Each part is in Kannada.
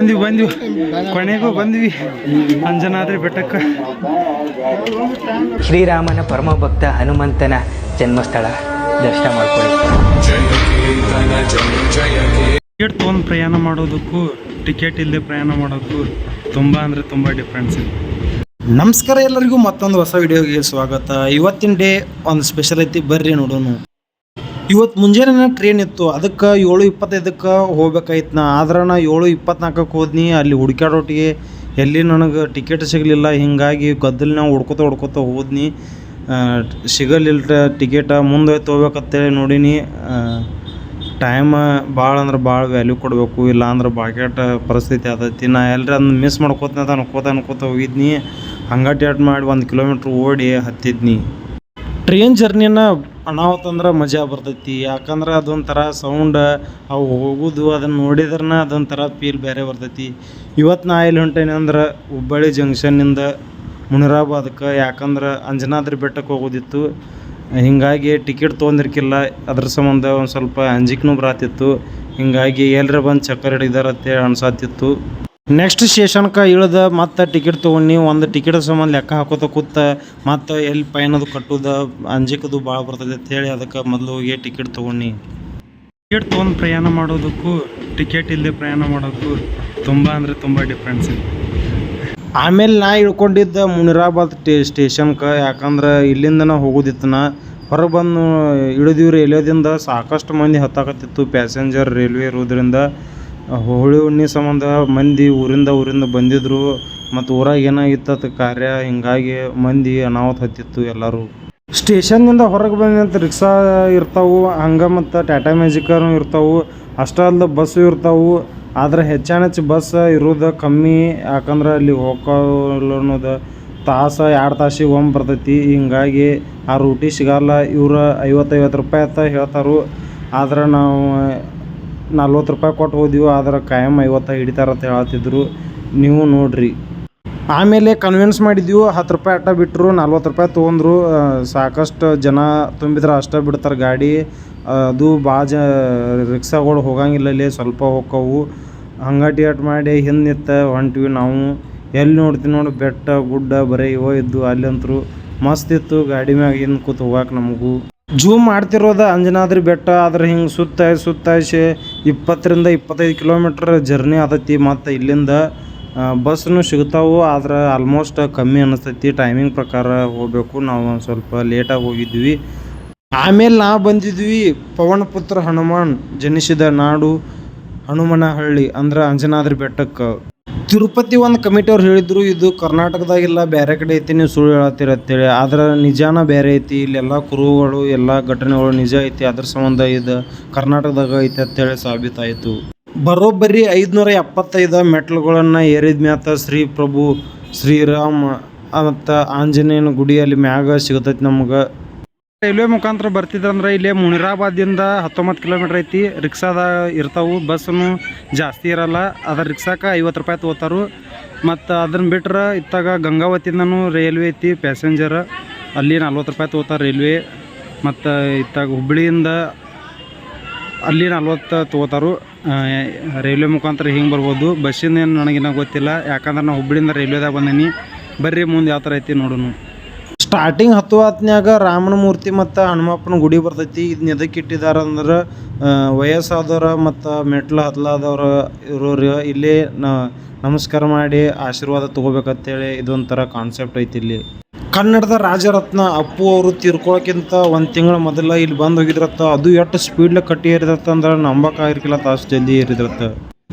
ಬಂದ್ವಿ ಬಂದ್ವಿ. ಕೊನೆಗೂ ಬಂದ್ವಿ. ಅಂಜನಾದ್ರಿ ಬೆಟ್ಟಕ್ಕೆ. ಶ್ರೀರಾಮನ ಪರಮ ಭಕ್ತ ಹನುಮಂತನ ಜನ್ಮಸ್ಥಳ. ದರ್ಶನ ಮಾಡ್ಕೊಳ್ಳಿ ಟಿಕೆಟ್ ತೊಗೊಂಡು ಪ್ರಯಾಣ ಮಾಡೋದಕ್ಕೂ ಟಿಕೆಟ್ ಇಲ್ಲದೆ ಪ್ರಯಾಣ ಮಾಡೋದಕ್ಕೂ ತುಂಬ ಅಂದರೆ ತುಂಬ ಡಿಫ್ರೆನ್ಸ್ ಇದೆ. ನಮಸ್ಕಾರ ಎಲ್ಲರಿಗೂ ಮತ್ತೊಂದು ಹೊಸ ವಿಡಿಯೋಗೆ ಸ್ವಾಗತ. ಇವತ್ತಿನ ಡೇ ಒಂದು ಸ್ಪೆಷಲ್ ಐತಿ. ಬರ್ರಿ ನೋಡೋಣ ಇವತ್ತು ಮುಂಜಾನೆ ಟ್ರೈನ್ ಇತ್ತು? ಅದಕ್ಕೆ ಏಳು ಇಪ್ಪತ್ತೈದಕ್ಕೆ ಹೋಗ್ಬೇಕಾಯ್ತು ನಾ ಆದ್ರೆ ನಾ ಏಳು ಇಪ್ಪತ್ನಾಲ್ಕಕ್ಕೆ ಹೋದ್ನಿ, ಅಲ್ಲಿ ಹುಡುಕ್ಯಾಡೋಟಿಗೆ ಎಲ್ಲಿ ನನಗೆ ಟಿಕೆಟ್ ಸಿಗಲಿಲ್ಲ, ಹಿಂಗಾಗಿ ಗದ್ದಲ್ ನಾವು ಹುಡ್ಕೋತ ಹುಡ್ಕೋತ ಹೋದ್ನಿ. ಸಿಗಲಿಲ್ಲ ಟಿಕೆಟ ಮುಂದೆ ತೊಗೋಬೇಕಂತೇಳಿ ನೋಡೀನಿ. ಟೈಮ್ ಭಾಳ ಅಂದ್ರೆ ಭಾಳ ವ್ಯಾಲ್ಯೂ ಕೊಡಬೇಕು, ಇಲ್ಲ ಅಂದ್ರೆ ಬಾಕೆಟ್ ಪರಿಸ್ಥಿತಿ ಆದೈತಿ ನಾ ಎಲ್ಲರ ಮಿಸ್ ಮಾಡ್ಕೋತ ಅನ್ಕೋತ ಅನ್ಕೋತ ಹೋಗಿದ್ನಿ. ಹಂಗಾಟಿ ಟ್ಯಾಟ್ ಮಾಡಿ ಒಂದು ಕಿಲೋಮೀಟ್ರ್ ಓಡಿ ಹತ್ತಿದ್ನಿ. ಟ್ರೈನ್ ಜರ್ನಿನ ಅನಾಹುತ ಅಂದ್ರೆ ಮಜಾ ಬರ್ತೈತಿ. ಯಾಕಂದ್ರೆ ಅದೊಂಥರ ಸೌಂಡ್ ಅವು ಹೋಗುದು, ಅದನ್ನು ನೋಡಿದ್ರನ ಅದೊಂಥರ ಫೀಲ್ ಬೇರೆ ಬರ್ತೈತಿ. ಇವತ್ತು ನಾ ಇಲ್ಲಿ ಹೊಂಟೇನಿ ಅಂದ್ರೆ ಹುಬ್ಬಳ್ಳಿ ಜಂಕ್ಷನ್ನಿಂದ ಮುನಿರಾಬಾದಕ್ಕೆ ಯಾಕಂದ್ರೆ ಅಂಜನಾದ್ರಿ ಬೆಟ್ಟಕ್ಕೆ ಹೋಗೋದಿತ್ತು. ಹಿಂಗಾಗಿ ಟಿಕೆಟ್ ತೊಗೊಂಡಿರ್ಕಿಲ್ಲ. ಅದ್ರ ಸಂಬಂಧ ಒಂದು ಸ್ವಲ್ಪ ಅಂಜಿಕೆನೂ ಬರತ್ತಿತ್ತು ಹಿಂಗಾಗಿ ಎಲ್ಲರ ಬಂದು ಚಕ್ಕರ್ ಹಿಡಿದಾರತ್ತೆ ಅನ್ಸತ್ತಿತ್ತು ನೆಕ್ಸ್ಟ್ ಸ್ಟೇಷನ್ಗೆ ಇಳ್ದ ಮತ್ತೆ ಟಿಕೆಟ್ ತೊಗೊಂಡು ಒಂದು ಟಿಕೆಟ್ ಸಂಬಂಧ ಲೆಕ್ಕ ಹಾಕೋತ ಕೂತ ಮತ್ತು ಎಲ್ಲಿ ಪೈನದು ಕಟ್ಟುದ, ಅಂಜಿಕದು ಭಾಳ ಬರ್ತದೆ ಅಂತ ಹೇಳಿ ಅದಕ್ಕೆ ಮೊದಲು ಹೋಗಿ ಟಿಕೆಟ್ ತೊಗೊಂಡು ಟಿಕೆಟ್ ತೊಗೊಂಡು ಪ್ರಯಾಣ ಮಾಡೋದಕ್ಕೂ ಟಿಕೆಟ್ ಇಲ್ಲದೆ ಪ್ರಯಾಣ ಮಾಡೋದಕ್ಕೂ ತುಂಬ ಅಂದರೆ ತುಂಬ ಡಿಫ್ರೆನ್ಸ್ ಇದೆ. ಆಮೇಲೆ ನಾ ಇಳ್ಕೊಂಡಿದ್ದ ಮುನಿರಾಬಾದ್ ಟೇ ಸ್ಟೇಷನ್ಕ ಯಾಕಂದ್ರೆ ಇಲ್ಲಿಂದ ನಾವು ಹೋಗೋದಿತ್ತು ನಾ. ಹೊರಗೆ ಬಂದು ಇಳಿದೀವಿ ರೈಲ್ವೆದಿಂದ ಸಾಕಷ್ಟು ಮಂದಿ ಹತ್ತಾಕತ್ತಿತ್ತು ಪ್ಯಾಸೆಂಜರ್ ರೈಲ್ವೆ ಇರೋದ್ರಿಂದ. ಹೋಳಿ ಹುಣ್ಣಿ ಸಂಬಂಧ ಮಂದಿ ಊರಿಂದ ಊರಿಂದ ಬಂದಿದ್ರು. ಮತ್ತು ಊರಾಗ ಏನಾಗಿತ್ತು ಕಾರ್ಯ? ಹಿಂಗಾಗಿ ಮಂದಿ ಅನಾಹುತ ಹತ್ತಿತ್ತು ಎಲ್ಲರೂ. ಸ್ಟೇಷನ್ನಿಂದ ಹೊರಗೆ ಬಂದಂತ ರಿಕ್ಷಾ ಇರ್ತಾವು, ಹಂಗೆ ಮತ್ತು ಟಾಟಾ ಮ್ಯಾಜಿಕರು ಇರ್ತಾವು ಅಷ್ಟೇ ಅಲ್ದ ಬಸ್ಸು ಇರ್ತಾವು. ಆದ್ರೆ ಹೆಚ್ಚಾನೆಚ್ಚು ಬಸ್ ಇರೋದು ಕಮ್ಮಿ, ಯಾಕಂದ್ರೆ ಅಲ್ಲಿ ಅನ್ನೋದು ತಾಸು ಎರಡು ತಾಸಿಗೆ ಒಮ್ಮೆ ಬರ್ತೈತಿ. ಹಿಂಗಾಗಿ ಆ ರೂಟಿ ಸಿಗಲ್ಲ. ಇವ್ರು ಐವತ್ತೈವತ್ತು ರೂಪಾಯಿ ಅಂತ ಹೇಳ್ತಾರೆ. ಆದ್ರೆ ನಾವು ನಲ್ವತ್ತು ರೂಪಾಯಿ ಕೊಟ್ಟು ಹೋದಿವು, ಆದ್ರೆ ಕಾಯಂ ಐವತ್ತು ಹಿಡಿತಾರ ಅಂತ ಹೇಳತ್ತಿದ್ರು. ನೀವು ನೋಡ್ರಿ. ಆಮೇಲೆ ಕನ್ವಿನ್ಸ್ ಮಾಡಿದ್ವಿ, ಹತ್ತು ರೂಪಾಯಿ ಅಟ್ಟ ಬಿಟ್ಟರು ನಲ್ವತ್ತು ರೂಪಾಯಿ ತೊಗೊಂಡ್ರು. ಸಾಕಷ್ಟು ಜನ ತುಂಬಿದ್ರೆ ಅಷ್ಟೇ ಬಿಡ್ತಾರೆ ಗಾಡಿ. ಅದು ಭಾಳ ಜ, ರಿಕ್ಷಾಗಳು ಹೋಗಂಗಿಲ್ಲ ಇಲ್ಲಿ, ಸ್ವಲ್ಪ ಹೋಕ್ಕವು. ಹಂಗಟಿ ಅಟ್ ಮಾಡಿ ಹಿಂದೆ ನಿಂತ ಹೊಂಟ್ವಿ ನಾವು. ಎಲ್ಲಿ ನೋಡ್ತೀವಿ ನೋಡಿ, ಬೆಟ್ಟ, ಗುಡ್ಡ, ಬರೀ ಇವ ಇದ್ದು ಅಲ್ಲಂತರು ಮಸ್ತ್ ಇತ್ತು, ಗಾಡಿ ಮ್ಯಾಗ ಹಿಂದೆ ಕೂತ್ ಹೋಗಕ್ಕೆ ನಮಗೂ. ಜೂಮ್ ಮಾಡ್ತಿರೋದ ಅಂಜನಾದ್ರಿ ಬೆಟ್ಟ, ಆದ್ರೆ ಹಿಂಗೆ ಸುತ್ತ ಸುತ್ತಾಯಿಸಿ ಇಪ್ಪತ್ತರಿಂದ ಇಪ್ಪತ್ತೈದು ಕಿಲೋಮೀಟ್ರ್ ಜರ್ನಿ ಆದತಿ ಮತ್ತು ಇಲ್ಲಿಂದ ಬಸ್ನು ಸಿಗ್ತಾವು, ಆದ್ರೆ ಆಲ್ಮೋಸ್ಟ್ ಕಮ್ಮಿ ಅನಿಸ್ತೈತಿ. ಟೈಮಿಂಗ್ ಪ್ರಕಾರ ಹೋಗಬೇಕು. ನಾವು ಒಂದು ಸ್ವಲ್ಪ ಲೇಟಾಗಿ ಹೋಗಿದ್ವಿ. ಆಮೇಲೆ ನಾ ಬಂದಿದ್ವಿ ಪವನಪುತ್ರ ಹನುಮಾನ್ ಜನಿಸಿದ ನಾಡು ಹನುಮನಹಳ್ಳಿ, ಅಂದ್ರೆ ಅಂಜನಾದ್ರಿ ಬೆಟ್ಟಕ್ಕೆ. ತಿರುಪತಿ ಒಂದು ಕಮಿಟಿ ಅವ್ರು ಹೇಳಿದ್ರು, ಇದು ಕರ್ನಾಟಕದಾಗಿಲ್ಲ, ಬೇರೆ ಕಡೆ ಐತಿ, ನೀವು ಸುಳ್ಳು ಹೇಳತ್ತೀರ ಅಂತೇಳಿ. ಆದ್ರೆ ನಿಜಾನ ಬೇರೆ ಐತಿ, ಇಲ್ಲೆಲ್ಲ ಕುರುಗಳು ಎಲ್ಲ ಘಟನೆಗಳು ನಿಜ ಐತಿ, ಅದ್ರ ಸಂಬಂಧ ಇದು ಕರ್ನಾಟಕದಾಗ ಐತಿ ಅಂತೇಳಿ ಸಾಬೀತಾಯಿತು. ಬರೋಬ್ಬರಿ ಐದುನೂರ ಎಪ್ಪತ್ತೈದು ಮೆಟ್ಲುಗಳನ್ನು ಏರಿದ ಮ್ಯಾತ ಶ್ರೀ ಪ್ರಭು ಶ್ರೀರಾಮ ಮತ್ತು ಆಂಜನೇಯನ ಗುಡಿಯಲ್ಲಿ ಮ್ಯಾಗ ಸಿಗತೈತಿ ನಮ್ಗೆ. ರೈಲ್ವೆ ಮುಖಾಂತರ ಬರ್ತಿದ್ರಂದ್ರೆ ಇಲ್ಲಿ ಮುನಿರಾಬಾದಿಂದ ಹತ್ತೊಂಬತ್ತು ಕಿಲೋಮೀಟ್ರ್ ಐತಿ. ರಿಕ್ಷಾದ ಇರ್ತಾವು ಬಸ್ಸನ್ನು ಜಾಸ್ತಿ ಇರಲ್ಲ. ಅದ್ರ ರಿಕ್ಷಾಕ್ಕೆ ಐವತ್ತು ರೂಪಾಯಿ ತೊಗೋತಾರು. ಮತ್ತು ಅದನ್ನು ಬಿಟ್ರೆ ಇತ್ತಾಗ ಗಂಗಾವತಿಯಿಂದನೂ ರೈಲ್ವೆ ಐತಿ, ಪ್ಯಾಸೆಂಜರ್. ಅಲ್ಲಿ ನಲ್ವತ್ತು ರೂಪಾಯಿ ತೊಗೋತಾರೆ ರೈಲ್ವೆ. ಮತ್ತು ಇತ್ತಾಗ ಹುಬ್ಳಿಯಿಂದ ಅಲ್ಲಿ ನಲ್ವತ್ತು ತೊಗೋತಾರು. ರೈಲ್ವೆ ಮುಖಾಂತರ ಹಿಂಗೆ ಬರ್ಬೋದು. ಬಸ್ಸಿಂದ ಏನು ನನಗಿನ್ನೂ ಗೊತ್ತಿಲ್ಲ. ಯಾಕಂದ್ರೆ ನಾನು ಹುಬ್ಳಿಯಿಂದ ರೈಲ್ವೆದಾಗ ಬಂದೀನಿ. ಬರ್ರಿ, ಮುಂದೆ ಯಾವ ಥರ ಐತಿ ನೋಡೋಣ ಸ್ಟಾರ್ಟಿಂಗ್ ಹತ್ತು ಹೊತ್ನ್ಯಾಗ ರಾಮನ ಮೂರ್ತಿ ಮತ್ತು ಹನುಮಪ್ಪನ ಗುಡಿ ಬರ್ತೈತಿ. ಇದನ್ನ ಎದಕ್ಕೆ ಇಟ್ಟಿದ್ದಾರೆ ಅಂದ್ರೆ ವಯಸ್ಸಾದವ್ರ ಮತ್ತು ಮೆಟ್ಲು ಹತ್ಲಾದವ್ರು ಇರೋರು ಇಲ್ಲೇ ನಮಸ್ಕಾರ ಮಾಡಿ ಆಶೀರ್ವಾದ ತೊಗೋಬೇಕಂತೇಳಿ ಇದೊಂಥರ ಕಾನ್ಸೆಪ್ಟ್ ಐತಿ ಇಲ್ಲಿ. ಕನ್ನಡದ ರಾಜರತ್ನ ಅಪ್ಪು ಅವರು ತೀರ್ಕೊಳಕ್ಕಿಂತ ಒಂದು ತಿಂಗಳ ಮೊದಲ ಇಲ್ಲಿ ಬಂದು ಹೋಗಿದ್ರತ್ತ. ಅದು ಎಷ್ಟು ಸ್ಪೀಡ್ಲಿ ಕಟ್ಟಿ ಏರಿದತ್ತ ಅಂದ್ರೆ ನಂಬಕ್ಕಾಗಿರ್ಕಿಲ್ಲ ತಾಸು ಜಲ್ದಿ ಏರಿದ್ರತ್ತ.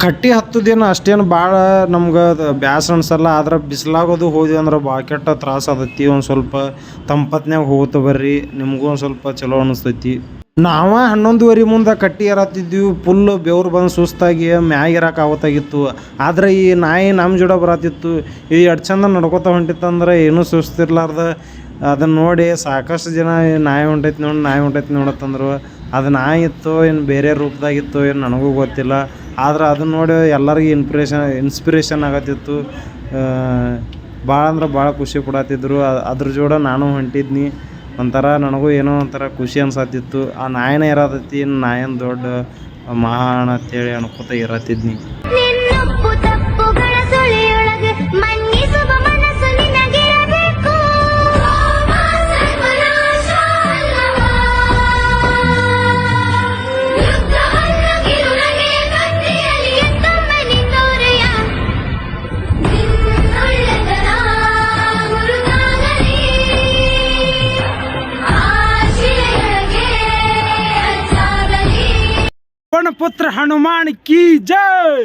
ಕಟ್ಟಿ ಹತ್ತದೇನು ಅಷ್ಟೇನು ಭಾಳ ನಮ್ಗೆ ಬ್ಯಾಸ್ ಅನ್ಸಲ್ಲ, ಆದ್ರೆ ಬಿಸಿಲಾಗೋದು ಹೋದ್ವಿ ಅಂದ್ರೆ ಭಾಳ ಕೆಟ್ಟ ತ್ರಾಸ ಆದತ್ತಿ ಒಂದು ಸ್ವಲ್ಪ ತಂಪತ್ನ್ಯಾಗ ಹೋಗುತ್ತೆ ಬರ್ರಿ, ನಿಮಗೂ ಒಂದು ಸ್ವಲ್ಪ ಚಲೋ ಅನಿಸ್ತೈತಿ. ನಾವ ಹನ್ನೊಂದುವರೆ ಮುಂದೆ ಕಟ್ಟಿ ಏರತ್ತಿದ್ವಿ ಫುಲ್ ಬೆವ್ರು ಬಂದು ಸುಸ್ತಾಗಿ, ಮ್ಯಾಗ ಇರಕ್ಕೆ ಆವತ್ತಾಗಿತ್ತು. ಆದ್ರೆ ಈ ನಾಯಿ ನಮ್ಮ ಜೋಡ ಬರತ್ತಿತ್ತು ಈ ಎಷ್ಟು ಚಂದ ನಡ್ಕೋತ ಹೊಂಟಿತ್ತಂದ್ರೆ ಏನೂ ಸುಸ್ತಿರ್ಲಾರ್ದ. ಅದನ್ನ ನೋಡಿ ಸಾಕಷ್ಟು ಜನ ನಾಯಿ ಹೊಂಟೈತಿ ನೋಡಿ, ನಾಯಿ ಹೊಂಟೈತಿ ನೋಡತ್ತಂದ್ರು. ಅದು ನಾಯಿ ಇತ್ತು, ಏನು ಬೇರೆ ರೂಪದಾಗಿತ್ತು ಏನು ನನಗೂ ಗೊತ್ತಿಲ್ಲ. ಆದ್ರೆ ಅದನ್ನ ನೋಡಿ ಎಲ್ಲರಿಗೂ ಇನ್ಸ್ಪಿರೇಷನ್ ಇನ್ಸ್ಪಿರೇಷನ್ ಆಗತ್ತಿತ್ತು. ಭಾಳ ಅಂದ್ರೆ ಭಾಳ ಖುಷಿ ಕೊಡತ್ತಿದ್ರು ಅದ್ರ ಜೋಡ ನಾನು ಹೊಂಟಿದ್ನಿ. ಒಂಥರ ನನಗೂ ಏನೋ ಒಂಥರ ಖುಷಿ ಅನ್ಸತ್ತಿತ್ತು. ಆ ನಾಯನ ಇರತೈತಿ, ನಾಯನ್ ದೊಡ್ಡ ಮಹಾನ್ ಅಂತೇಳಿ ಅನ್ಕೋತ ಇರತ್ತಿದ್ನಿ. ಹನುಮಾನ್ ಕಿ ಜೈ!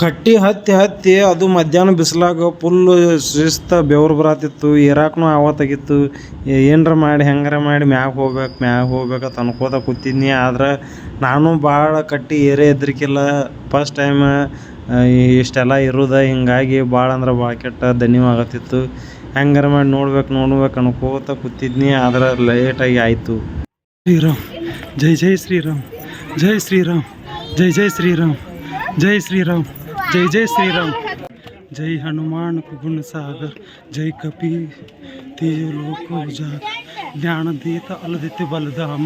ಕಟ್ಟಿ ಹತ್ತಿ ಹತ್ತಿ ಅದು ಮಧ್ಯಾಹ್ನ ಬಿಸಿಲಾಗ ಫುಲ್ ಶಿಸ್ತ ಬೆವರು ಬರತ್ತಿತ್ತು ಏರಾಕ್ನು ಆವತ್ತಾಗಿತ್ತು. ಏನರ ಮಾಡಿ ಹೆಂಗಾರ ಮಾಡಿ ಮ್ಯಾಗ ಹೋಗ್ಬೇಕು ಮ್ಯಾಗ ಹೋಗ್ಬೇಕಂತ ಅನ್ಕೋತ ಕೂತಿದ್ನಿ. ಆದ್ರೆ ನಾನು ಭಾಳ ಕಟ್ಟಿ ಏರೇ ಎದ್ರಿಕಿಲ್ಲ. ಫಸ್ಟ್ ಟೈಮ್ ಇಷ್ಟೆಲ್ಲ ಇರೋದ ಹಿಂಗಾಗಿ ಭಾಳ ಅಂದ್ರೆ ಭಾಳ ಕೆಟ್ಟ ದಣಿವಾಗತ್ತಿತ್ತು ಹೆಂಗಾರ ಮಾಡಿ ನೋಡ್ಬೇಕು ನೋಡ್ಬೇಕು ಅನ್ಕೋತ ಕೂತಿದ್ನಿ. ಆದ್ರೆ ಲೇಟಾಗಿ ಆಯಿತು. ಶ್ರೀರಾಮ್ ಜೈ ಜೈ ಶ್ರೀರಾಮ್ ಜೈ ಶ್ರೀರಾಮ್. ಜೈ ಜೈ ಶ್ರೀರಾಮ್. ಜೈ ಶ್ರೀರಾಮ್. ಜೈ ಜೈ ಶ್ರೀರಾಮ್. ಜೈ ಹನುಮಾನ್ ಗುಣ ಸಾಗರ್ ಜೈ ಕಪಿ ತೀಯ ಲೋಕ ಉಜಾಗ ಜ್ಞಾನ ದೀತ ಅಲದಿತ್ಯ ಬಲಧಾಮ,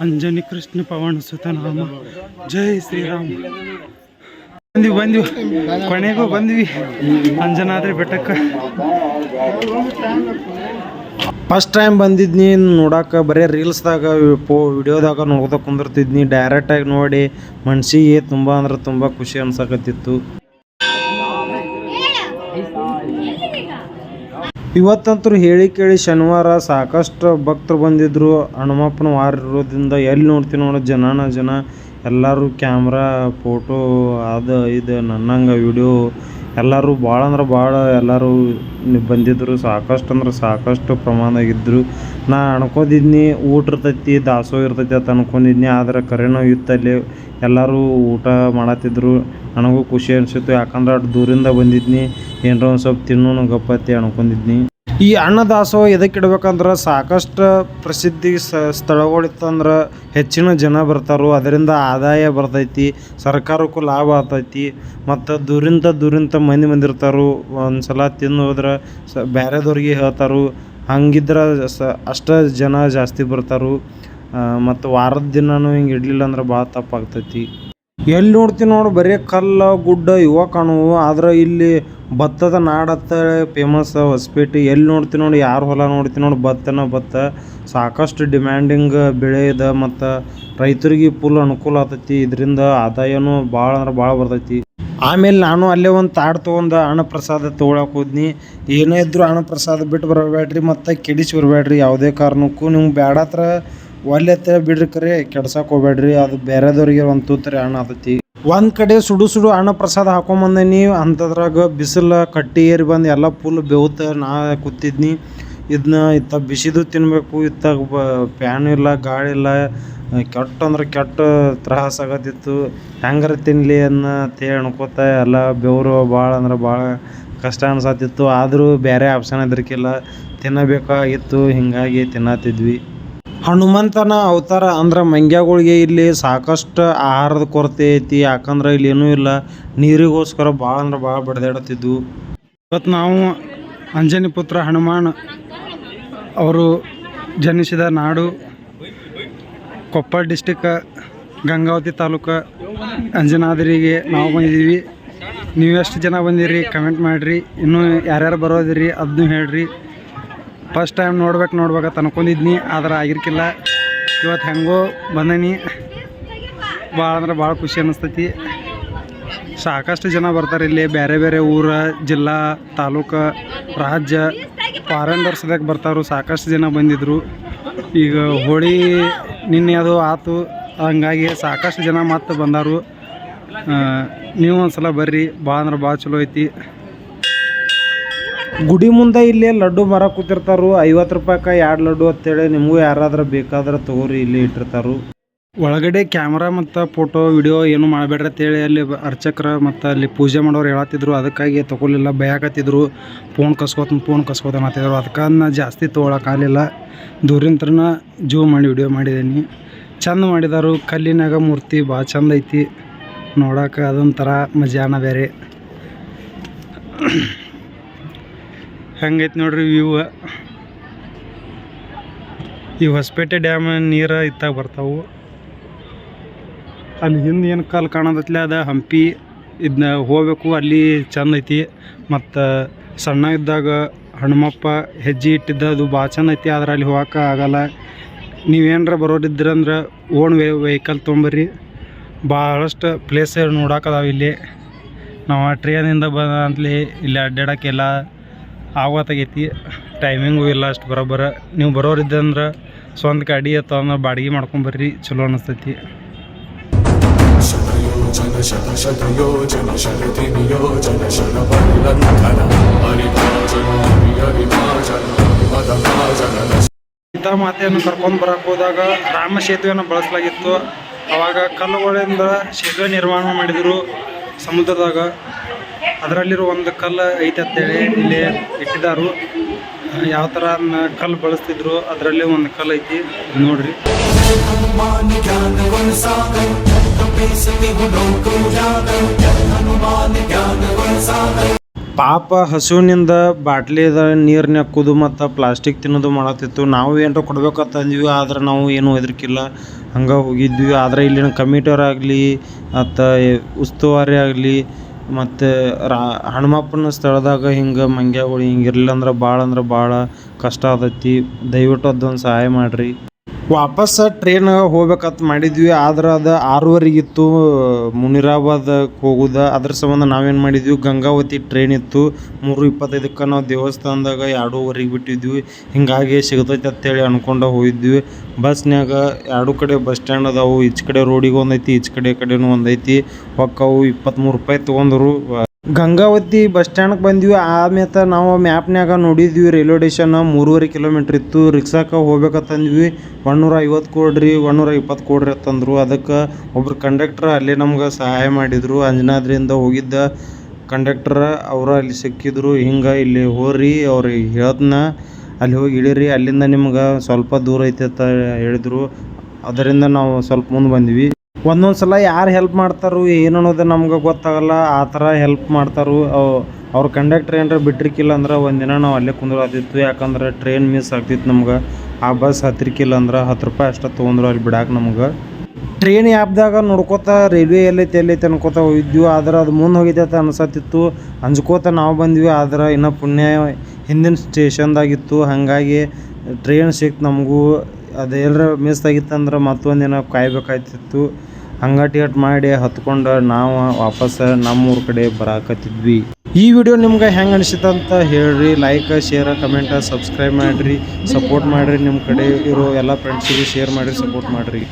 ಅಂಜನಿ ಕೃಷ್ಣ ಪವನ ಸುತನಾಮ. ಜೈ ಶ್ರೀರಾಮ್. ಬಂದ್ವಿ ಬಂದ್ವಿ. ಕೊನೆಗೂ ಬಂದ್ವಿ. ಅಂಜನಾದ್ರಿ ಬೆಟ್ಟಕ್ಕೆ. ಫಸ್ಟ್ ಟೈಮ್ ಬಂದಿದ್ನಿ ನೋಡಕ್ಕೆ ಬರೀ ರೀಲ್ಸ್ದಾಗ ಪೋ ವಿಡಿಯೋದಾಗ ನೋಡ್ತಾ ಕುಂದಿರ್ತಿದ್ನಿ. ಡೈರೆಕ್ಟಾಗಿ ನೋಡಿ, ಮನ್ಸಿಗೆ ತುಂಬ ಅಂದ್ರೆ ತುಂಬ ಖುಷಿ ಅನ್ಸಕತ್ತಿತ್ತು. ಇವತ್ತಂತೂ ಹೇಳಿ ಕೇಳಿ ಶನಿವಾರ ಸಾಕಷ್ಟು ಭಕ್ತರು ಬಂದಿದ್ರು. ಹನುಮಪ್ಪನ ವಾರ ಇರೋದ್ರಿಂದ ಎಲ್ಲಿ ನೋಡ್ತೀವಿ ನೋಡೋ, ಜನನ ಜನ ಎಲ್ಲರೂ ಕ್ಯಾಮ್ರಾ ಫೋಟೋ ಅದು, ಇದು, ನನ್ನಂಗೆ ವಿಡಿಯೋ ಎಲ್ಲರೂ ಭಾಳ ಅಂದ್ರೆ ಭಾಳ ಎಲ್ಲರೂ ಬಂದಿದ್ದರು ಸಾಕಷ್ಟು ಅಂದ್ರೆ ಸಾಕಷ್ಟು ಪ್ರಮಾಣದಾಗಿದ್ದರು ನಾ ಅನ್ಕೊಂಡಿದ್ನಿ ಊಟ ಇರ್ತೈತಿ, ದಾಸೋಹ ಇರ್ತೈತಿ ಅಂತ ಅನ್ಕೊಂಡಿದ್ನಿ, ಆದ್ರೆ ಕರೆನೋ ಇತ್ತಲ್ಲಿ ಎಲ್ಲರೂ ಊಟ ಮಾಡತ್ತಿದ್ರು ನನಗೂ ಖುಷಿ ಅನಿಸಿತ್ತು, ಯಾಕಂದ್ರೆ ಅಷ್ಟು ದೂರಿಂದ ಬಂದಿದ್ನಿ, ಏನರ ಒಂದು ಸ್ವಲ್ಪ ತಿನ್ನೋಣ ಗಪ್ಪತ್ತಿ ಅನ್ಕೊಂಡಿದ್ನಿ. ಈ ಅನ್ನದಾಸೋಹ ಎದಕ್ಕೆ ಇಡ್ಬೇಕಂದ್ರೆ ಸಾಕಷ್ಟು ಪ್ರಸಿದ್ಧಿ ಸ, ಸ್ಥಳಗಳಿತ್ತಂದ್ರೆ ಹೆಚ್ಚಿನ ಜನ ಬರ್ತಾರೆ. ಅದರಿಂದ ಆದಾಯ ಬರ್ತೈತಿ, ಸರ್ಕಾರಕ್ಕೂ ಲಾಭ ಆಗ್ತೈತಿ. ಮತ್ತು ದೂರಿಂದ ದೂರಿಂದ ಮಂದಿ ಬಂದಿರ್ತಾರೆ. ಒಂದು ಸಲ ತಿಂದು ಹೋದ್ರೆ ಸ ಬೇರೆದವ್ರಿಗೆ ಹೇಳ್ತಾರೆ. ಹಂಗಿದ್ರೆ ಸ, ಅಷ್ಟು ಜನ ಜಾಸ್ತಿ ಬರ್ತಾರೆ. ಮತ್ತು ವಾರದ ದಿನವೂ ಹಿಂಗೆ ಇಡಲಿಲ್ಲ ಅಂದ್ರೆ ಭಾಳ ತಪ್ಪಾಗ್ತೈತಿ. ಎಲ್ಲಿ ನೋಡ್ತಿ ನೋಡು, ಬರೀ ಕಲ್ಲು, ಗುಡ್ಡ ಇವ ಕಾಣುವು. ಆದ್ರೆ ಇಲ್ಲಿ ಭತ್ತದ ನಾಡತ್ತ ಫೇಮಸ್ ಹೊಸಪೇಟೆ. ಎಲ್ಲಿ ನೋಡ್ತಿ ನೋಡಿ, ಯಾರು ಹೊಲ ನೋಡ್ತಿ ನೋಡಿ, ಭತ್ತನ ಭತ್ತ. ಸಾಕಷ್ಟು ಡಿಮ್ಯಾಂಡಿಂಗ್ ಬೆಳೆ ಇದೆ ಮತ್ತು ರೈತರಿಗೆ ಫುಲ್ ಅನುಕೂಲ ಆಗ್ತೈತಿ ಇದರಿಂದ ಆದಾಯನೂ ಭಾಳ ಅಂದ್ರೆ ಭಾಳ ಬರ್ತೈತಿ. ಆಮೇಲೆ ನಾನು ಅಲ್ಲೇ ಒಂದು ತಾಡ್ ತೊಗೊಂಡು ಅನ್ನಪ್ರಸಾದ ಪ್ರಸಾದ ತೊಗೊಳಕ್ಕೆ ಹೋದ್ನಿ. ಏನೇ ಇದ್ದರೂ ಅನ್ನಪ್ರಸಾದ ಪ್ರಸಾದ ಬಿಟ್ಟು ಬರಬೇಡ್ರಿ, ಮತ್ತು ಕೆಡಿಸಿ ಬರಬೇಡ್ರಿ. ಯಾವುದೇ ಕಾರಣಕ್ಕೂ ನಿಮ್ಗೆ ಬೇಡತ್ರ ಒಲ್ಲೆತ್ತ ಬಿಡ್ರಿ ಕರೆ ಹೋಗ್ಬೇಡ್ರಿ. ಅದು ಬೇರೆದವ್ರಿಗೆ ಒಂದು ತೂತ್ರಿ ಅಣ್ಣ ಆತತಿ. ಒಂದು ಕಡೆ ಸುಡು ಸುಡು ಹಣ ಪ್ರಸಾದ ಹಾಕೊಂಬಂದೀನಿ ಅಂಥದ್ರಾಗ ಬಿಸಿಲು, ಕಟ್ಟಿ ಏರಿ ಬಂದು ಎಲ್ಲ ಫುಲ್ ಬೆವ್ತ ನಾ ಕೂತಿದ್ನಿ. ಇದನ್ನ ಇತ್ತ ಬಿಸಿದು ತಿನ್ನಬೇಕು ಇತ್ತ ಫ್ಯಾನ್ ಇಲ್ಲ, ಗಾಳಿ ಇಲ್ಲ. ಕೆಟ್ಟ ಅಂದ್ರೆ ಕೆಟ್ಟ ತ್ರಾಸ ಆಗತ್ತಿತ್ತು ಹೆಂಗಾರ ತಿನ್ನಲಿ ಅನ್ನೋ ತೇ ಅನ್ಕೋತ ಎಲ್ಲ ಬೆವರು ಭಾಳ ಅಂದ್ರೆ ಭಾಳ ಕಷ್ಟ ಅನ್ಸತ್ತಿತ್ತು ಆದರೂ ಬೇರೆ ಆಪ್ಷನ್ ಇದ್ರಕ್ಕಿಲ್ಲ ತಿನ್ನಬೇಕಾಗಿತ್ತು, ಹಿಂಗಾಗಿ ತಿನ್ನತ್ತಿದ್ವಿ ಹನುಮಂತನ ಅವತಾರ ಅಂದ್ರೆ ಮಂಗ್ಯಗಳಿಗೆ ಇಲ್ಲಿ ಸಾಕಷ್ಟು ಆಹಾರದ ಕೊರತೆ ಐತಿ. ಯಾಕಂದ್ರೆ ಇಲ್ಲಿ ಏನೂ ಇಲ್ಲ. ನೀರಿಗೋಸ್ಕರ ಭಾಳ ಅಂದ್ರೆ ಭಾಳ ಬಡ್ದಾಡತ್ತಿದ್ವು ಇವತ್ತು ನಾವು ಅಂಜನಿ ಪುತ್ರ ಹನುಮಾನ್ ಅವರು ಜನಿಸಿದ ನಾಡು ಕೊಪ್ಪಳ ಡಿಸ್ಟಿಕ್ ಗಂಗಾವತಿ ತಾಲೂಕು ಅಂಜನಾದ್ರಿಗೆ ನಾವು ಬಂದಿದ್ದೀವಿ ನೀವು ಎಷ್ಟು ಜನ ಬಂದಿರಿ ಕಮೆಂಟ್ ಮಾಡಿರಿ. ಇನ್ನೂ ಯಾರ್ಯಾರು ಬರೋದಿರಿ ಅದನ್ನೂ ಹೇಳ್ರಿ. ಫಸ್ಟ್ ಟೈಮ್ ನೋಡ್ಬೇಕು, ನೋಡ್ಬೇಕಂತ ಅನ್ಕೊಂಡಿದ್ನಿ, ಆದ್ರೆ ಆಗಿರ್ಕಿಲ್ಲ. ಇವತ್ತು ಹೆಂಗೋ ಬಂದೀನಿ. ಭಾಳ ಅಂದ್ರೆ ಭಾಳ ಖುಷಿ ಅನ್ನಿಸ್ತೈತಿ. ಸಾಕಷ್ಟು ಜನ ಬರ್ತಾರೆ ಇಲ್ಲಿ ಬೇರೆ ಬೇರೆ ಊರ, ಜಿಲ್ಲಾ, ತಾಲೂಕು, ರಾಜ್ಯ. ಫಾರಿನ್ ದರ್ಶನಕ್ಕೆ ಬರ್ತಾರು ಸಾಕಷ್ಟು ಜನ ಬಂದಿದ್ದರು ಈಗ ಹೋಳಿ ನಿನ್ನೆ ಅದು ಆತು, ಹಂಗಾಗಿ ಸಾಕಷ್ಟು ಜನ ಮತ್ತೆ ಬಂದರು ನೀವು ಒಂದು ಸಲ ಬರ್ರಿ ಭಾಳ ಅಂದ್ರೆ ಭಾಳ ಚಲೋ ಐತಿ. ಗುಡಿ ಮುಂದೆ ಇಲ್ಲಿ ಲಡ್ಡು ಮರ ಕೂತಿರ್ತಾರು. ಐವತ್ತು ರೂಪಾಯಿಕ ಎರಡು ಲಡ್ಡು ಅಂತೇಳಿ ನಿಮಗೂ ಯಾರಾದ್ರೂ ಬೇಕಾದ್ರೆ ತಗೋರಿ ಇಲ್ಲಿ ಇಟ್ಟಿರ್ತಾರು. ಒಳಗಡೆ ಕ್ಯಾಮ್ರಾ ಮತ್ತು ಫೋಟೋ, ವಿಡಿಯೋ ಏನು ಮಾಡಬೇಡ್ರಿ ಅಂತೇಳಿ ಅಲ್ಲಿ ಅರ್ಚಕರ ಮತ್ತು ಅಲ್ಲಿ ಪೂಜೆ ಮಾಡೋರು ಹೇಳತ್ತಿದ್ರು ಅದಕ್ಕಾಗಿ ತಗೊಲಿಲ್ಲ ಬಯಾಕತ್ತಿದ್ರು ಫೋನ್ ಕಸ್ಕೋತನ ಫೋನ್ ಕಸ್ಕೋತಾನ ಅಂತಿದ್ರು. ಅದಕ್ಕೆ ನಾ ಜಾಸ್ತಿ ತೊಗೊಳಕ್ಕಾಗಲಿಲ್ಲ ದೂರಿಂತ್ರನ ಜೂ ಮಾಡಿ ವಿಡಿಯೋ ಮಾಡಿದ್ದೀನಿ ಚಂದ ಮಾಡಿದಾರು. ಕಲ್ಲಿನಾಗ ಮೂರ್ತಿ ಭಾಳ ಚಂದ ಐತಿ. ನೋಡಕ್ಕೆ ಅದೊಂಥರ ಮಜಾನ ಬೇರೆ. ಹೆಂಗೈತಿ ನೋಡ್ರಿ ವ್ಯೂ ಈ ಹೊಸಪೇಟೆ ಡ್ಯಾಮ್ ನೀರು ಇತ್ತಾಗ ಬರ್ತಾವು. ಅಲ್ಲಿ ಹಿಂದೆ ಏನು ಕಲ್ಲು ಕಾಣದತ್ಲೆ ಅದ ಹಂಪಿ. ಇದನ್ನ ಹೋಗಬೇಕು, ಅಲ್ಲಿ ಚಂದ ಐತಿ. ಮತ್ತು ಸಣ್ಣ ಇದ್ದಾಗ ಹನುಮಪ್ಪ ಹೆಜ್ಜೆ ಇಟ್ಟಿದ್ದ, ಅದು ಭಾಳ ಚಂದ ಐತಿ, ಆದ್ರೆ ಅಲ್ಲಿ ಹೋಗಕ್ಕೆ ಆಗಲ್ಲ. ನೀವೇನರ ಬರೋರಿದ್ರಂದ್ರೆ ಓನ್ ವೆ ವೆಹಿಕಲ್ ತೊಗೊಂಬರ್ರಿ. ಭಾಳಷ್ಟು ಪ್ಲೇಸ್ ನೋಡಕ್ಕದಾವ ಇಲ್ಲಿ. ನಾವು ಟ್ರೇನಿಂದ ಬಂದ ಇಲ್ಲಿ ಅಡ್ಡಾಡಕ್ಕೆಲ್ಲ ಆಗತ್ತಾಗೈತಿ ಟೈಮಿಂಗು ಇಲ್ಲ, ಅಷ್ಟು ಬರೋಬ್ಬರ. ನೀವು ಬರೋರಿದ್ದಂದ್ರೆ ಸ್ವಂತ ಗಾಡಿ ಅಥವಾ ಬಾಡಿಗೆ ಮಾಡ್ಕೊಂಬರ್ರಿ ಚಲೋ ಅನ್ನಿಸ್ತೈತಿ ಇಂಥ ಮಾತೆಯನ್ನು ಕರ್ಕೊಂಡು ಬರಕ್ಕೆ ಹೋದಾಗ ರಾಮ ಸೇತುವೆಯನ್ನು ಬಳಸಲಾಗಿತ್ತು. ಅವಾಗ ಕಲ್ಲುಗಳಿಂದ ಸೇತುವೆ ನಿರ್ಮಾಣ ಮಾಡಿದರು ಸಮುದ್ರದಾಗ. ಅದರಲ್ಲಿರೋ ಒಂದು ಕಲ್ಲು ಐತೆ ಅಂತೇಳಿ ಇಲ್ಲಿ ಇಟ್ಟಿದ್ದಾರು ಯಾವ ಥರ ಕಲ್ಲು ಬಳಸ್ತಿದ್ರು ಅದರಲ್ಲಿ ಒಂದು ಕಲ್ಲು ಐತಿ. ನೋಡ್ರಿ. ಪಾಪ ಹಸುವಿನಿಂದ ಬಾಟ್ಲಿದ ನೀರನ್ನ ಕುದು ಮತ್ತು ಪ್ಲಾಸ್ಟಿಕ್ ತಿನ್ನೋದು ಮಾಡತ್ತಿತ್ತು. ನಾವು ಏನರ ಕೊಡ್ಬೇಕಂತ ಅಂದ್ವಿ, ಆದ್ರೆ ನಾವು ಏನು ಹೆದರ್ಕಿಲ್ಲ. ಹಂಗೆ ಹೋಗಿದ್ವಿ. ಆದ್ರೆ ಇಲ್ಲಿನ ಕಮಿಟರ್ ಆಗಲಿ, ಮತ್ತು ಉಸ್ತುವಾರಿ ಆಗಲಿ ಮತ್ತು ರಾ, ಹನುಮಪ್ಪನ ಸ್ಥಳದಾಗ ಹಿಂಗೆ ಮಂಗ್ಯಗಳು ಹಿಂಗೆ ಇರಲಿಲ್ಲ ಅಂದ್ರೆ ಭಾಳ ಅಂದ್ರೆ ಭಾಳ ಕಷ್ಟ ಆದೈತಿ. ದಯವಿಟ್ಟು ಅದೊಂದು ಸಹಾಯ ಮಾಡಿರಿ. ವಾಪಸ್ ಟ್ರೈನ್ ಹೋಗ್ಬೇಕಂತ ಮಾಡಿದ್ವಿ, ಆದ್ರೆ ಅದು ಆರೂವರೆಗಿತ್ತು ಮುನಿರಾಬಾದ್ ಹೋಗುದ. ಅದ್ರ ಸಂಬಂಧ ನಾವೇನು ಮಾಡಿದ್ವಿ, ಗಂಗಾವತಿ ಟ್ರೈನ್ ಇತ್ತು. ಮೂರು ಇಪ್ಪತ್ತೈದಕ್ಕೆ ನಾವು ದೇವಸ್ಥಾನದಾಗ ಎರಡೂವರೆಗೆ ಬಿಟ್ಟಿದ್ವಿ. ಹಿಂಗಾಗಿ ಸಿಗ್ತೈತೆ ಅಂತೇಳಿ ಅನ್ಕೊಂಡು ಹೋಗಿದ್ವಿ. ಬಸ್ನ್ಯಾಗ ಎರಡು ಕಡೆ ಬಸ್ ಸ್ಟ್ಯಾಂಡ್ ಅದಾವು. ಈಚ್ ಕಡೆ ರೋಡಿಗೆ ಒಂದೈತಿ, ಈಚ್ ಕಡೆ ಕಡೆನೂ ಒಂದೈತಿ. ಹೊಕ್ಕವು ಇಪ್ಪತ್ತ್ಮೂರು ರೂಪಾಯಿ ತೊಗೊಂಡ್ರು. ಗಂಗಾವತಿ ಬಸ್ ಸ್ಟ್ಯಾಂಡ್ಗೆ ಬಂದ್ವಿ. ಆಮೇಲೆ ನಾವು ಮ್ಯಾಪ್ನ್ಯಾಗ ನೋಡಿದ್ವಿ ರೈಲ್ವೆ ಸ್ಟೇಷನ್ ಮೂರುವರೆ ಕಿಲೋಮೀಟ್ರ್ ಇತ್ತು. ರಿಕ್ಷಾಕ್ಕೆ ಹೋಗ್ಬೇಕಂತಂದ್ವಿ. ಒನ್ನೂರ ಐವತ್ತು ಕೊಡ್ರಿ ಒನ್ನೂರ ಇಪ್ಪತ್ತು ಕೊಡ್ರಿ ಅಂತಂದರು ಅದಕ್ಕೆ ಒಬ್ರು ಕಂಡಕ್ಟ್ರ್ ಅಲ್ಲಿ ನಮ್ಗೆ ಸಹಾಯ ಮಾಡಿದರು. ಅಂಜನಾದ್ರಿಂದ ಹೋಗಿದ್ದ ಕಂಡಕ್ಟ್ರ ಅವರು ಅಲ್ಲಿ ಸಿಕ್ಕಿದ್ರು. ಹಿಂಗೆ ಇಲ್ಲಿ ಹೋರಿ, ಅವ್ರಿಗೆ ಹೇಳ್ದನ್ನ ಅಲ್ಲಿ ಹೋಗಿ ಇಳಿರಿ, ಅಲ್ಲಿಂದ ನಿಮ್ಗೆ ಸ್ವಲ್ಪ ದೂರ ಐತೆ ಅಂತ ಹೇಳಿದ್ರು. ಅದರಿಂದ ನಾವು ಸ್ವಲ್ಪ ಮುಂದೆ ಬಂದ್ವಿ. ಒಂದೊಂದು ಸಲ ಯಾರು ಹೆಲ್ಪ್ ಮಾಡ್ತಾರೋ, ಏನು ಅನ್ನೋದು ನಮ್ಗೆ ಗೊತ್ತಾಗಲ್ಲ, ಆ ಥರ ಹೆಲ್ಪ್ ಮಾಡ್ತಾರೋ. ಅವ್ರ ಕಂಡಕ್ಟ್ರ್ ಏನಾರ ಬಿಟ್ಟಿರ್ಕಿಲ್ಲ ಅಂದ್ರೆ ಒಂದಿನ ನಾವು ಅಲ್ಲೇ ಕುಂದ್ರಾದಿತ್ತು ಯಾಕಂದ್ರೆ ಟ್ರೈನ್ ಮಿಸ್ ಆಗ್ತಿತ್ತು ನಮ್ಗೆ. ಆ ಬಸ್ ಹತ್ತಿರಕಿಲ್ಲ ಅಂದ್ರೆ ಹತ್ತು ರೂಪಾಯಿ ಅಷ್ಟೇ ತೊಗೊಂಡ್ರು ಅಲ್ಲಿ ಬಿಡಾಕ ನಮ್ಗೆ. ಟ್ರೈನ್ ಆ್ಯಪ್ದಾಗ ನೋಡ್ಕೋತ ರೈಲ್ವೆ ಎಲ್ಲೈತೆ ಎಲ್ಲೈತೆ ಅನ್ಕೋತ ಹೋಗಿದ್ವಿ. ಆದ್ರೆ ಅದು ಮುಂದೆ ಹೋಗಿದ್ದೈತೆ ಅನ್ಸತ್ತಿತ್ತು. ಅಂಜ್ಕೋತ ನಾವು ಬಂದ್ವಿ. ಆದ್ರೆ ಇನ್ನೂ ಪುಣ್ಯ ಹಿಂದಿನ ಸ್ಟೇಷನ್ದಾಗಿತ್ತು ಹಾಗಾಗಿ ಟ್ರೈನ್ ಸಿಕ್ತು ನಮಗೂ. ಅದೇನಾರ ಮಿಸ್ ಆಗಿತ್ತಂದ್ರೆ ಮತ್ತೊಂದಿನ ಕಾಯ್ಬೇಕಾಯ್ತಿತ್ತು. ಹಂಗ ಟಿಕೆಟ್ ಮಾಡಿ ಹತ್ಕೊಂಡು ನಾವು ವಾಪಸ್ ನಮ್ಮೂರ ಕಡೆ ಬರಾಕತ್ತಿದ್ವಿ. ಈ ವಿಡಿಯೋ ನಿಮ್ಗೆ ಹೆಂಗೆ ಅನಿಸಿತಂತ ಹೇಳ್ರಿ ಲೈಕ್ ಶೇರ್ ಕಮೆಂಟ್ ಸಬ್ಸ್ಕ್ರೈಬ್ ಮಾಡಿರಿ ಸಪೋರ್ಟ್ ಮಾಡಿರಿ ನಿಮ್ಮ ಕಡೆ ಇರೋ ಎಲ್ಲ ಫ್ರೆಂಡ್ಸಿಗೆ ಶೇರ್ ಮಾಡ್ರಿ ಸಪೋರ್ಟ್ ಮಾಡಿರಿ.